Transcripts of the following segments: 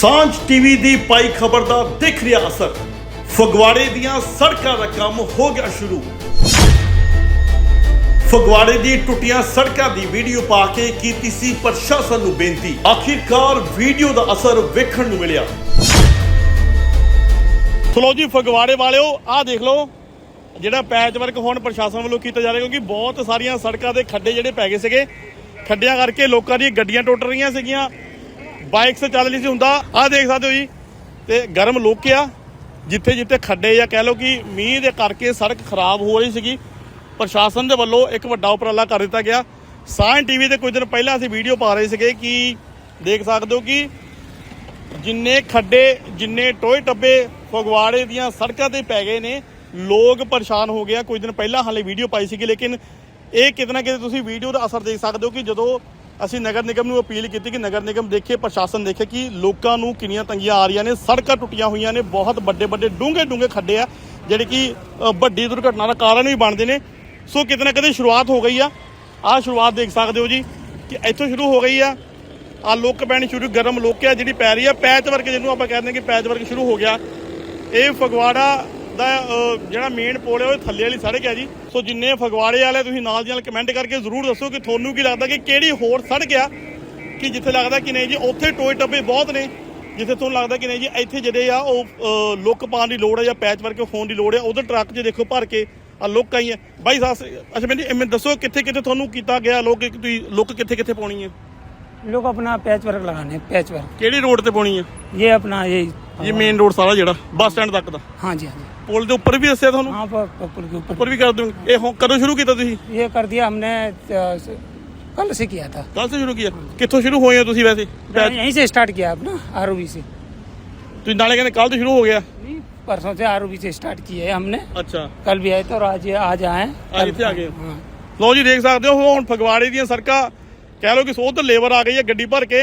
ਸਾਂਝ ਟੀਵੀ ਦੀ ਪਾਈ ਖਬਰ ਦਾ ਦਿਖ ਰਿਹਾ ਅਸਰ। ਫਗਵਾੜੇ ਦੀਆਂ ਸੜਕਾਂ ਦਾ ਕੰਮ ਹੋ ਗਿਆ ਸ਼ੁਰੂ। ਫਗਵਾੜੇ ਦੀ ਟੁੱਟੀਆਂ ਸੜਕਾਂ ਦੀ ਵੀਡੀਓ ਪਾ ਕੇ ਕੀਤੀ ਸੀ ਪ੍ਰਸ਼ਾਸਨ ਨੂੰ ਬੇਨਤੀ। ਆਖਿਰਕਾਰ ਵੀਡੀਓ ਦਾ ਅਸਰ ਵੇਖਣ ਨੂੰ ਮਿਲਿਆ। ਚਲੋ ਜੀ, ਫਗਵਾੜੇ ਵਾਲਿਓ, ਆਹ ਦੇਖ ਲਓ। ਜਿਹੜਾ ਪੈਚ ਵਰਕ ਹੁਣ ਪ੍ਰਸ਼ਾਸਨ ਵੱਲੋਂ ਕੀਤਾ ਜਾ ਰਿਹਾ, ਕਿਉਂਕਿ ਬਹੁਤ ਸਾਰੀਆਂ ਸੜਕਾਂ ਦੇ ਖੱਡੇ ਜਿਹੜੇ ਪੈ ਗਏ ਸੀਗੇ। ਖੱਡਿਆਂ ਕਰਕੇ ਲੋਕਾਂ ਦੀਆਂ ਗੱਡੀਆਂ ਟੁੱਟ ਰਹੀਆਂ ਸੀਗੀਆਂ। ਬਾਈਕਸ ਚੱਲ ਨਹੀਂ ਸੀ ਹੁੰਦਾ, ਆਹ ਦੇਖ ਸਕਦੇ ਹੋ ਜੀ, ਤੇ ਗਰਮ ਲੋਕ ਆ ਜਿੱਥੇ ਜਿੱਥੇ ਖੱਡੇ ਜਾਂ ਕਹਿ ਲਓ ਕਿ ਮੀਂਹ ਦੇ ਕਰਕੇ ਸੜਕ ਖਰਾਬ ਹੋ ਰਹੀ ਸੀਗੀ, ਪ੍ਰਸ਼ਾਸਨ ਦੇ ਵੱਲੋਂ ਇੱਕ ਵੱਡਾ ਉਪਰਾਲਾ ਕਰ ਦਿੱਤਾ ਗਿਆ। ਸਾਇਨ ਟੀਵੀ ਤੇ ਕੁਝ ਦਿਨ ਪਹਿਲਾਂ ਅਸੀਂ ਵੀਡੀਓ ਪਾ ਰਹੇ ਸੀਗੇ ਕਿ ਦੇਖ ਸਕਦੇ ਹੋ ਕਿ ਜਿੰਨੇ ਖੱਡੇ, ਜਿੰਨੇ ਟੋਏ ਟੱਬੇ ਫਗਵਾੜੇ ਦੀਆਂ ਸੜਕਾਂ ਤੇ ਪੈ ਗਏ ਨੇ, ਲੋਕ ਪਰੇਸ਼ਾਨ ਹੋ ਗਿਆ ਕੁਝ ਦਿਨ ਪਹਿਲਾਂ ਹਾਲੇ ਵੀਡੀਓ ਪਾਈ ਸੀਗੀ, ਲੇਕਿਨ ਇਹ ਕਿਤੇ ਨਾ ਕਿਤੇ ਤੁਸੀਂ ਵੀਡੀਓ ਦਾ ਅਸਰ ਦੇਖ ਸਕਦੇ ਹੋ ਕਿ ਜਦੋਂ ਅਸੀਂ ਨਗਰ ਨਿਗਮ ਨੂੰ ਅਪੀਲ ਕੀਤੀ ਕਿ ਨਗਰ ਨਿਗਮ ਦੇਖੇ, ਪ੍ਰਸ਼ਾਸਨ ਦੇਖੇ ਕਿ ਲੋਕਾਂ ਨੂੰ ਕਿੰਨੀਆਂ ਤੰਗੀਆਂ ਆ ਰਹੀਆਂ ਨੇ, ਸੜਕਾਂ ਟੁੱਟੀਆਂ ਹੋਈਆਂ ਨੇ, ਬਹੁਤ ਵੱਡੇ ਵੱਡੇ ਡੂੰਘੇ ਡੂੰਘੇ ਖੱਡੇ ਆ, ਜਿਹੜੇ ਕਿ ਵੱਡੀ ਦੁਰਘਟਨਾ ਦਾ ਕਾਰਨ ਵੀ ਬਣਦੇ ਨੇ। ਸੋ ਕਿਤੇ ਨਾ ਕਿਤੇ ਸ਼ੁਰੂਆਤ ਹੋ ਗਈ ਆ। ਆਹ ਸ਼ੁਰੂਆਤ ਦੇਖ ਸਕਦੇ ਹੋ ਜੀ ਕਿ ਇੱਥੋਂ ਸ਼ੁਰੂ ਹੋ ਗਈ ਆ। ਆ ਲੁੱਕ ਪੈਣੀ ਸ਼ੁਰੂ, ਗਰਮ ਲੁੱਕ ਆ ਜਿਹੜੀ ਪੈ ਰਹੀ ਆ। ਪੈਚ ਵਰਕ ਜਿਹਨੂੰ ਆਪਾਂ ਕਹਿੰਦੇ ਕਿ ਪੈਚ ਵਰਕ ਸ਼ੁਰੂ ਹੋ ਗਿਆ। ਇਹ ਫਗਵਾੜਾ ਲੱਗਦਾ ਜਿਹੜਾ ਮੇਨ ਪੁਲ ਹੈ ਉਹ ਥੱਲੇ ਵਾਲੀ ਸੜਕ ਹੈ ਜੀ। ਸੋ ਜਿੰਨੇ ਫਗਵਾੜੇ ਵਾਲੇ ਤੁਸੀਂ ਨਾਲ ਦੀ ਨਾਲ ਕਮੈਂਟ ਕਰਕੇ ਜ਼ਰੂਰ ਦੱਸੋ ਕਿ ਤੁਹਾਨੂੰ ਕੀ ਲੱਗਦਾ ਕਿ ਕਿਹੜੀ ਹੋਰ ਸੜਕ ਆ? ਕਿ ਜਿੱਥੇ ਲੱਗਦਾ ਕਿ ਨਹੀਂ ਜੀ ਉੱਥੇ ਟੋਏ ਟੱਬੇ ਬਹੁਤ ਨੇ। ਜਿੱਥੇ ਤੁਹਾਨੂੰ ਲੱਗਦਾ ਕਿ ਨਹੀਂ ਜੀ ਇੱਥੇ ਜਿਹੜੇ ਆ ਉਹ ਲੁੱਕ ਪਾਣ ਦੀ ਲੋੜ ਹੈ ਜਾਂ ਪੈਚ ਵਰਕ ਹੋਣ ਦੀ ਲੋੜ ਹੈ ਉਧਰ ਟਰੱਕ 'ਚ ਦੇਖੋ ਭਰ ਕੇ ਆ ਲੁੱਕ ਆਈ ਹੈ। ਬਾਈ ਸਾਸ ਅੱਛਾ ਮੈਨੂੰ ਦੱਸੋ ਕਿੱਥੇ ਕਿੱਥੇ ਤੁਹਾਨੂੰ ਕੀਤਾ ਗਿਆ ਲੋਕ ਤੁਸੀਂ ਲੁੱਕ ਕਿੱਥੇ ਕਿੱਥੇ ਪਾਉਣੀ ਹੈ? ਲੋਕ ਆਪਣਾ ਪੈਚ ਵਰਕ ਲਗਾਣੇ ਪੈਚ ਵਰਕ ਕਿਹੜੀ ਰੋਡ ਤੇ ਪਾਉਣੀ ਹੈ? ਇਹ ਆਪਣਾ ਇਹ ਇਹ ਮੇਨ ਰੋਡ ਸਾਰਾ ਜਿਹੜਾ ਬੱਸ ਸਟੈਂਡ ਤੱਕ ਦਾ हाँ जी हाँ जी ਪੁਲ ਦੇ ਉੱਪਰ ਵੀ ਦੱਸਿਆ ਤੁਹਾਨੂੰ वहाँ पर पर- पुल के ऊपर ਉੱਪਰ ਵੀ ਕਰ ਦੂੰ ਇਹ ਹੁਣ ਕਦੋਂ ਸ਼ੁਰੂ ਕੀਤਾ ਤੁਸੀਂ ये कर दिया हमने अ, कल से किया था ਕੱਲ ਤੋਂ ਸ਼ੁਰੂ ਕੀਤਾ ਕਿੱਥੋਂ ਸ਼ੁਰੂ ਹੋਏ ਹੋ ਤੁਸੀਂ ਵੈਸੇ ਪੈਚ- यहीं से स्टार्ट किया अपना आर से ਤੁਸੀਂ ਨਾਲੇ ਕਹਿੰਦੇ ਕੱਲ ਤੋਂ ਸ਼ੁਰੂ ਹੋ ਗਿਆ नहीं, परसों से आर से स्टार्ट किया है हमने ਅੱਛਾ कल भी आए थे और आज आज आए हैं। आज कल- इतने आ गए? हाँ ਲੋ ਜੀ ਦੇਖ ਸਕਦੇ ਹੋ ਹੁਣ ਫਗਵਾੜੇ ਦੀਆਂ ਸੜਕਾਂ ਕਹਿ ਲਓ ਕਿ ਸੋ ਤੇ ਲੇਬਰ ਆ ਗਈ ਹੈ ਗੱਡੀ ਭਰ ਕੇ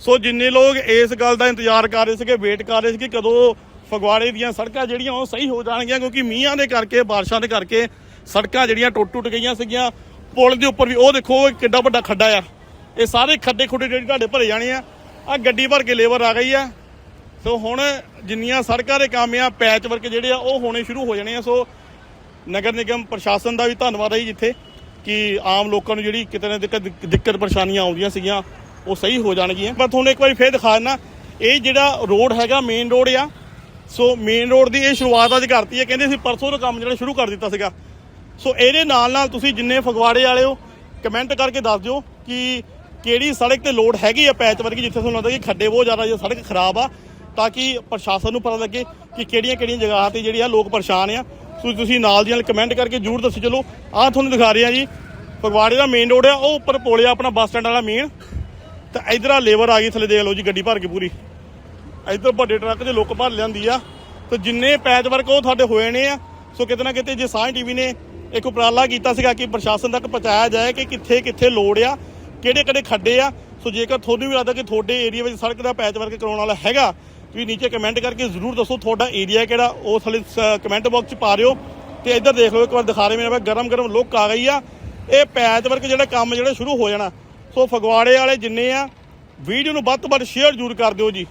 ਸੋ ਜਿੰਨੇ ਲੋਕ ਇਸ ਗੱਲ ਦਾ ਇੰਤਜ਼ਾਰ ਕਰ ਰਹੇ ਸੀਗੇ ਵੇਟ ਕਰ ਰਹੇ ਸੀ ਕਿ ਕਦੋਂ ਫਗਵਾੜੇ ਦੀਆਂ ਸੜਕਾਂ ਜਿਹੜੀਆਂ ਉਹ ਸਹੀ ਹੋ ਜਾਣਗੀਆਂ, ਕਿਉਂਕਿ ਮੀਂਹਾਂ ਦੇ ਕਰਕੇ, ਬਾਰਿਸ਼ਾਂ ਦੇ ਕਰਕੇ ਸੜਕਾਂ ਜਿਹੜੀਆਂ ਟੁੱਟ ਟੁੱਟ ਗਈਆਂ ਸੀਗੀਆਂ। ਪੁਲ ਦੇ ਉੱਪਰ ਵੀ, ਉਹ ਦੇਖੋ ਕਿੱਡਾ ਵੱਡਾ ਖੱਡਾ ਆ। ਇਹ ਸਾਰੇ ਖੱਡੇ ਖੁੱਡੇ ਜਿਹੜੇ ਤੁਹਾਡੇ ਭਰੇ ਜਾਣੇ ਆ। ਆ ਗੱਡੀ ਭਰ ਕੇ ਲੇਬਰ ਆ ਗਈ ਆ। ਸੋ ਹੁਣ ਜਿੰਨੀਆਂ ਸੜਕਾਂ ਦੇ ਕੰਮ ਆ, ਪੈਚ ਵਰਕ ਜਿਹੜੇ ਆ, ਉਹ ਹੋਣੇ ਸ਼ੁਰੂ ਹੋ ਜਾਣੇ ਆ। ਸੋ ਨਗਰ ਨਿਗਮ ਪ੍ਰਸ਼ਾਸਨ ਦਾ ਵੀ ਧੰਨਵਾਦ ਹੈ ਜੀ ਜਿੱਥੇ ਕਿ ਆਮ ਲੋਕਾਂ ਨੂੰ ਜਿਹੜੀ ਕਿਤੇ ਨਾ ਕਿਤੇ ਦਿੱਕਤ ਪਰੇਸ਼ਾਨੀਆਂ ਆਉਂਦੀਆਂ ਸੀਗੀਆਂ। ਉਹ ਸਹੀ ਹੋ ਜਾਣਗੀਆਂ। ਪਰ ਤੁਹਾਨੂੰ ਇੱਕ ਵਾਰੀ ਫੇਰ ਦਿਖਾ ਦਿੰਦਾ। ਇਹ ਜਿਹੜਾ ਰੋਡ ਹੈਗਾ ਮੇਨ ਰੋਡ ਆ। ਸੋ ਮੇਨ ਰੋਡ ਦੀ ਇਹ ਸ਼ੁਰੂਆਤ ਅੱਜ ਕਰਤੀ ਹੈ। ਕਹਿੰਦੇ ਸੀ ਪਰਸੋਂ ਦਾ ਕੰਮ ਜਿਹੜਾ ਸ਼ੁਰੂ ਕਰ ਦਿੱਤਾ ਸੀਗਾ। ਸੋ ਇਹਦੇ ਨਾਲ ਨਾਲ ਤੁਸੀਂ ਜਿੰਨੇ ਫਗਵਾੜੇ ਵਾਲੇ ਹੋ ਕਮੈਂਟ ਕਰਕੇ ਦੱਸ ਦਿਓ ਕਿ ਕਿਹੜੀ ਸੜਕ ਤੇ ਲੋਡ ਹੈਗੀ ਆ ਪੈਚ ਵਰਗੀ, ਜਿੱਥੇ ਤੁਹਾਨੂੰ ਲੱਗਦਾ ਕਿ ਖੱਡੇ ਬਹੁਤ ਜ਼ਿਆਦਾ ਜਾਂ ਸੜਕ ਖਰਾਬ ਆ, ਤਾਂ ਕਿ ਪ੍ਰਸ਼ਾਸਨ ਨੂੰ ਪਤਾ ਲੱਗੇ ਕਿ ਕਿਹੜੀਆਂ ਕਿਹੜੀਆਂ ਜਗ੍ਹਾ ਤੇ ਜਿਹੜੀ ਆ ਲੋਕ ਪਰੇਸ਼ਾਨ ਆ। ਸੋ ਤੁਸੀਂ ਨਾਲ ਦੀ ਨਾਲ ਕਮੈਂਟ ਕਰਕੇ ਜਰੂਰ ਦੱਸੋ। ਚਲੋ, ਆਹ ਤੁਹਾਨੂੰ ਦਿਖਾ ਰਹੇ ਰਿਹਾ ਜੀ। ਫਗਵਾੜੇ ਦਾ ਮੇਨ ਰੋਡ ਆ, ਉਹ ਉੱਪਰ ਪੁਲ ਆਪਣਾ ਬੱਸ ਸਟੈਂਡ ਵਾਲਾ ਮੇਨ ਤਾਂ ਇਧਰ ਆ ਲੇਬਰ ਆ ਗਈ ਥੱਲੇ ਦੇਖ ਲਓ ਜੀ, ਗੱਡੀ ਭਰ ਕੇ ਪੂਰੀ। ਇੱਧਰ ਵੱਡੇ ਟਰੱਕ 'ਚ ਲੋਕ ਭਰ ਲਿਆਂਦੀ ਆ। ਤੇ ਜਿੰਨੇ ਪੈਚ ਵਰਕ ਉਹ ਤੁਹਾਡੇ ਹੋਏ ਨੇ ਆ, ਸੋ ਕਿਤੇ ਨਾ ਕਿਤੇ ਜੇ ਸਾਂਝ ਟੀਵੀ ਨੇ ਇੱਕ ਉਪਰਾਲਾ ਕੀਤਾ ਸੀਗਾ ਕਿ ਪ੍ਰਸ਼ਾਸਨ ਤੱਕ ਪਹੁੰਚਾਇਆ ਜਾਏ ਕਿ ਕਿੱਥੇ ਕਿੱਥੇ ਲੋੜ ਆ, ਕਿਹੜੇ ਕਿਹੜੇ ਖੱਡੇ ਆ। ਸੋ ਜੇਕਰ ਤੁਹਾਨੂੰ ਵੀ ਲੱਗਦਾ ਕਿ ਤੁਹਾਡੇ ਏਰੀਆ ਵਿੱਚ ਸੜਕ ਦਾ ਪੈਚ ਵਰਕ ਕਰਾਉਣ ਵਾਲਾ ਹੈਗਾ, ਤੁਸੀਂ ਨੀਚੇ ਕਮੈਂਟ ਕਰਕੇ ਜ਼ਰੂਰ ਦੱਸੋ ਤੁਹਾਡਾ ਏਰੀਆ ਕਿਹੜਾ, ਉਹ ਥੱਲੇ ਕਮੈਂਟ ਬਾਕਸ 'ਚ ਪਾ ਦਿਓ। ਤੇ ਇੱਧਰ ਦੇਖ ਲਓ, ਇੱਕ ਵਾਰ ਦਿਖਾ ਰਹੇ ਮੇਰੇ ਕੋਲ ਗਰਮ ਗਰਮ ਲੁੱਕ ਆ ਗਈ ਆ। ਇਹ ਪੈਚ ਵਰਕ ਜਿਹੜਾ ਕੰਮ ਜਿਹੜਾ ਸ਼ੁਰੂ ਹੋ ਜਾਣਾ ਸੋ ਫਗਵਾੜੇ ਵਾਲੇ ਜਿੰਨੇ ਆ, ਵੀਡੀਓ ਨੂੰ ਵੱਧ ਤੋਂ ਵੱਧ ਸ਼ੇਅਰ ਜ਼ਰੂਰ ਕਰ ਦਿਓ ਜੀ।